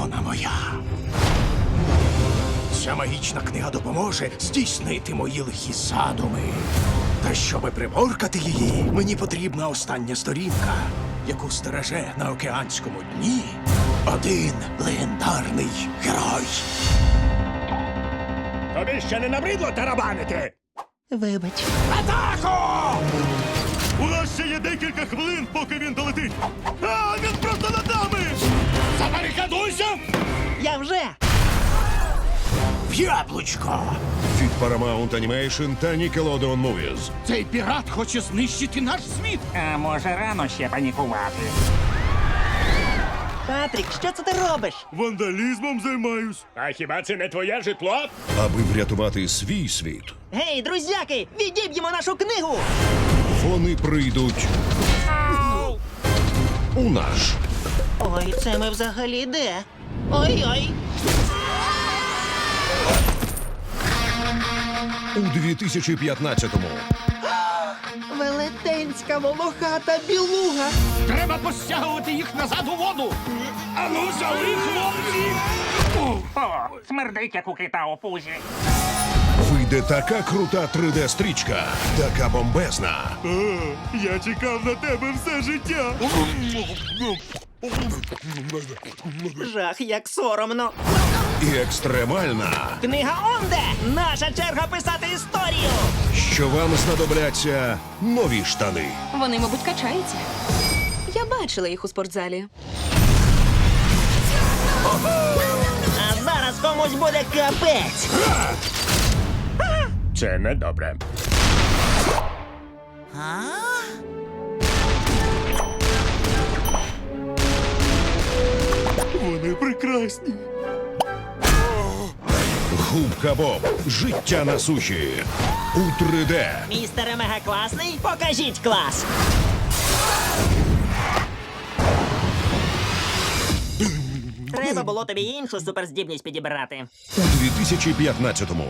вона моя. Ця магічна книга допоможе здійснити мої лихі задуми. Та щоби приборкати її, мені потрібна остання сторінка, яку стереже на океанському дні один легендарний герой. Тобі ще не набридло тарабанити. Вибач. Атаку! У нас ще є декілька хвилин, поки він долетить. А, не Я вже. В яблучко! Від Paramount Animation та Nickelodeon Movies. Цей пірат хоче знищити наш світ! А може рано ще панікувати? Патрік, що це ти робиш? Вандалізмом займаюсь. А хіба це не твоє житло? Аби врятувати свій світ, Гей, друзяки, відіб'ємо нашу книгу! вони прийдуть у наш. Ой, це ми взагалі де? Ой-ой. У 2015-му Велетенська волохата білуга. Треба постягувати їх назад у воду! Ану, взяли, хлопці! О, смердить, як у кита у пузі. вийде така крута 3D-стрічка, така бомбезна. я чекав на тебе все життя. Жах, як соромно. І екстремальна, Книга онде! Наша черга писати! Що вам знадобляться нові штани. Вони, мабуть, качаються. Я бачила їх у спортзалі. А зараз комусь буде капець. Це недобре. Вони прекрасні. Губка Боб. Життя на суші. У 3D. Містере мегакласний, покажіть клас. Треба було тобі іншу суперздібність підібрати. У 2015-му.